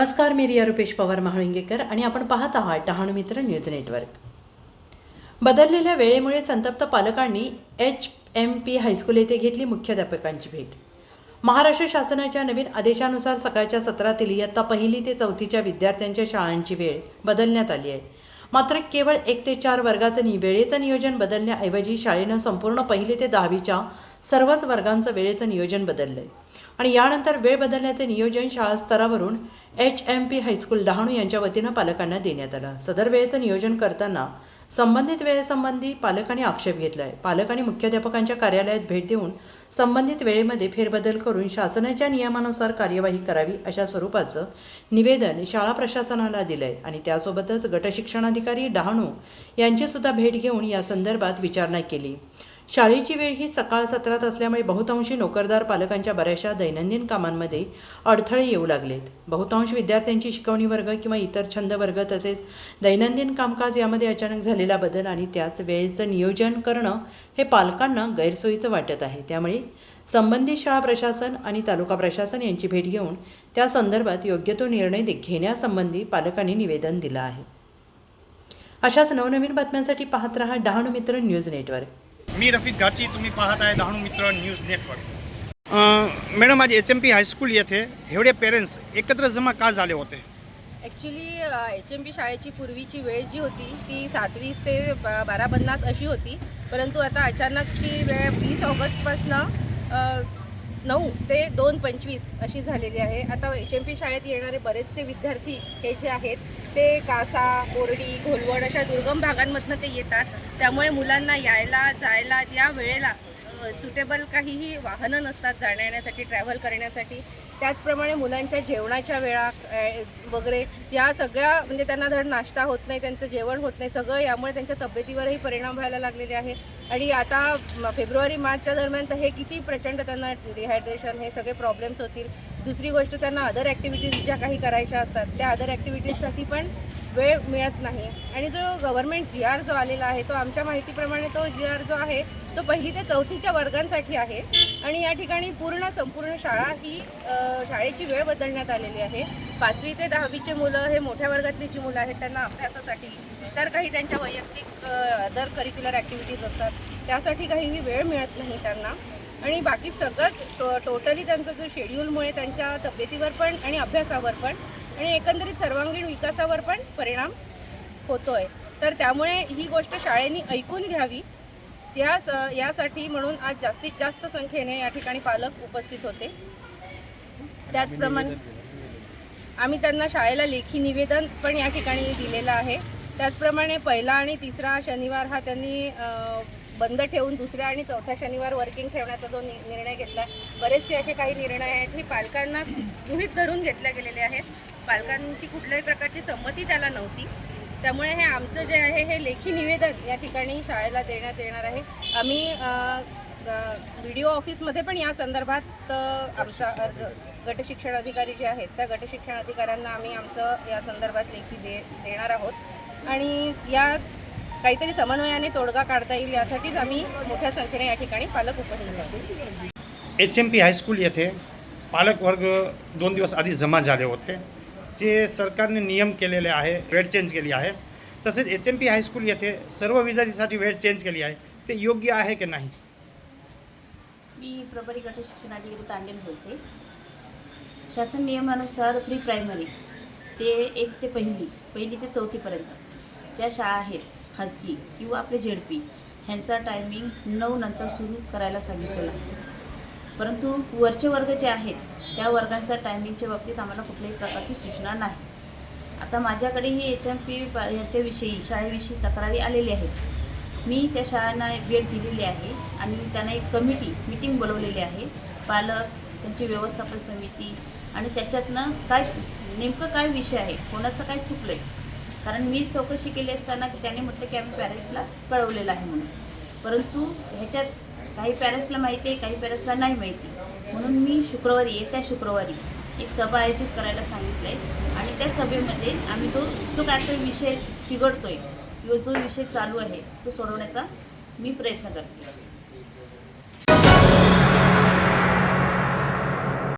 नमस्कार मी रिया रुपेश पवार महाळुंगेकर आणि आपण पाहत आहात डहाणू मित्र न्यूज नेटवर्क. बदललेल्या वेळेमुळे संतप्त पालकांनी एच एम पी हायस्कूल येथे घेतली मुख्याध्यापकांची भेट. महाराष्ट्र शासनाच्या नवीन आदेशानुसार सकाळच्या सत्रातील इयत्ता पहिली ते चौथीच्या विद्यार्थ्यांच्या शाळांची वेळ बदलण्यात आली आहे. मात्र केवळ एक ते चार वर्गाचं नि वेळेचं नियोजन बदलण्याऐवजी शाळेनं संपूर्ण पहिली ते दहावीच्या सर्वच वर्गांचं वेळेचं नियोजन बदललं आहे आणि यानंतर वेळ बदलण्याचे नियोजन शाळा स्तरावरून H M P high school Dahanu यांच्या वतीनं पालकांना देण्यात आलं. सदर वेळेचं नियोजन करताना संबंधित वेळेसंबंधी पालकांनी आक्षेप घेतला आहे पालकांनी मुख्याध्यापकांच्या कार्यालयात भेट देऊन संबंधित वेळेमध्ये फेरबदल करून शासनाच्या नियमानुसार कार्यवाही करावी अशा स्वरूपाचं निवेदन शाळा प्रशासनाला दिलं आहे आणि त्यासोबतच गटशिक्षणाधिकारी डहाणू यांची सुद्धा भेट घेऊन या संदर्भात विचारणा केली. शाळेची वेळ ही सकाळ सत्रात असल्यामुळे बहुतांशी नोकरदार पालकांच्या बऱ्याचशा दैनंदिन कामांमध्ये अडथळे येऊ लागलेत. बहुतांश विद्यार्थ्यांची शिकवणी वर्ग किंवा इतर छंद वर्ग तसेच दैनंदिन कामकाज यामध्ये अचानक झालेला बदल आणि त्याच वेळेचं नियोजन करणं हे पालकांना गैरसोयीचं वाटत आहे. त्यामुळे संबंधित शाळा प्रशासन आणि तालुका प्रशासन यांची भेट घेऊन त्या संदर्भात योग्य तो निर्णय घेण्यासंबंधी पालकांनी निवेदन दिलं आहे. अशाच नवनवीन बातम्यांसाठी पाहत रहा डहाणू मित्र न्यूज नेटवर्क. मी रफिक घाची तुम्ही पाहत आहे Dahanu Mitra news network. Madam आज H M P high school येथे एवढे पेरेंट्स एकत्र जमा का झाले होते? ॲक्च्युली एच एम पी शाळेची पूर्वीची वेळ जी होती ती सात वीस ते बारा पन्नास अशी होती. परंतु आता अचानक ती वेळ वीस ऑगस्टपासनं नऊ ते दोन पंचवीस अशी झालेली आहे. आता एच एम पी शाळेत येणारे बरेचसे विद्यार्थी हे जे आहेत ते कासा बोर्डी घोलवड अशा दुर्गम भागांमधनं ते येतात. त्यामुळे मुलांना यायला जायला या वेळेला सुटेबल काहीही वाहनं नसतात जाण्या येण्यासाठी ट्रॅव्हल करण्यासाठी. त्याचप्रमाणे मुलांच्या जेवणाच्या वेळा वगैरे या सगळ्या म्हणजे त्यांना धड नाश्ता होत नाही त्यांचं जेवण होत नाही सगळं यामुळे त्यांच्या तब्येतीवरही परिणाम व्हायला लागलेले आहे. आणि आता फेब्रुवारी मार्चच्या दरम्यान तर हे किती प्रचंड त्यांना डिहायड्रेशन हे सगळे प्रॉब्लेम्स होतील. दुसरी गोष्ट त्यांना अदर ॲक्टिव्हिटीज ज्या काही करायच्या असतात त्या अदर ॲक्टिव्हिटीजसाठी पण वेळ मिळत नाही. आणि जो गव्हर्नमेंट जी आर जो आलेला आहे तो आमच्या माहितीप्रमाणे तो जी आर जो आहे तो पहिली ते चौथीच्या वर्गांसाठी आहे. आणि या ठिकाणी पूर्ण संपूर्ण शाळा ही शाळेची वेळ बदलण्यात आलेली आहे. पाचवी ते दहावीचे मुलं हे मोठ्या वर्गातली जी मुलं आहेत त्यांना अभ्यासासाठी इतर काही त्यांच्या वैयक्तिक अदर करिक्युलर ॲक्टिव्हिटीज असतात. त्यासाठी काहीही वेळ मिळत नाही त्यांना. आणि बाकी सगळंच टो टोटली त्यांचं जो शेड्यूलमुळे त्यांच्या तब्येतीवर पण आणि अभ्यासावर पण आणि एकंदरीत सर्वांगीण विकासावर पण परिणाम होतो आहे तर त्यामुळे ही गोष्ट शाळेनी ऐकून घ्यावी. त्या स- यासाठी म्हणून आज जास्तीत जास्त संख्येने या ठिकाणी पालक उपस्थित होते. त्याचप्रमाणे आम्ही त्यांना शाळेला लेखी निवेदन पण या ठिकाणी दिलेलं आहे. त्याचप्रमाणे पहिला आणि तिसरा शनिवार हा त्यांनी बंद ठेवून दुसऱ्या आणि चौथ्या शनिवार वर्किंग ठेवण्याचा जो नि- निर्णय घेतला बरेचसे असे काही निर्णय आहेत हे पालकांना गृहित धरून घेतल्या गेलेले आहेत. पालकांची कुठल्याही प्रकारची संमती त्याला नव्हती. त्यामुळे हे आमचं जे आहे हे लेखी निवेदन या ठिकाणी शाळेला देण्यात येणार आहे. आम्ही बी डी ओ ऑफिसमध्ये पण या संदर्भात आमचा अर्ज गट शिक्षण अधिकारी जे आहेत त्या गट शिक्षण अधिकाऱ्यांना आम्ही आमचं या संदर्भात लेखी दे देणार आहोत. आणि या काहीतरी समन्वयाने तोडगा काढता येईल यासाठीच आम्ही मोठ्या संख्येने या ठिकाणी पालक उपस्थित आहोत. एच एम पी हायस्कूल येथे पालक वर्ग दोन दिवस आधी जमा झाले होते. जे सरकारने नियम केलेले आहे वेळ चेंज केली आहे तसेच एच एम पी हायस्कूल येथे सर्व विद्यार्थ्यांसाठी वेळ चेंज केली आहे. ते योग्य आहे की नाही? मी प्रभारी गट शिक्षणाधिकारी तांडेल बोलते. शासन नियमानुसार प्री प्रायमरी ते एक ते पहिली पहिली ते चौथीपर्यंत ज्या शाळा आहेत खाजगी किंवा आपले झेडपी ह्यांचा टायमिंग नऊ नंतर सुरू करायला सांगितलेला परंतु वरचे वर्ग जे आहेत त्या वर्गांचा टायमिंगच्या बाबतीत आम्हाला कुठल्याही प्रकारची सूचना नाही. आता माझ्याकडेही एच एम पी याच्याविषयी शाळेविषयी तक्रारी आलेली आहेत. मी त्या शाळांना भेट दिलेली आहे आणि त्यांना एक कमिटी मिटिंग बोलवलेली आहे. पालक त्यांची व्यवस्थापन समिती आणि त्याच्यातनं काय नेमकं काय विषय आहे कोणाचं काय चुकलं आहे कारण मी चौकशी केली असताना त्यांनी म्हटलं की आम्ही पॅरेंट्सला कळवलेलं आहे म्हणून. परंतु ह्याच्यात काही पॅरेंट्सला माहिती आहे काही पॅरेंट्सला नाही माहिती. म्हणून मी शुक्रवारी येत्या शुक्रवारी एक सभा आयोजित करायला सांगितलं आहे आणि त्या सभेमध्ये आम्ही तो जो काय तो विषय चिघडतो आहे किंवा जो विषय चालू आहे तो सोडवण्याचा मी प्रयत्न करते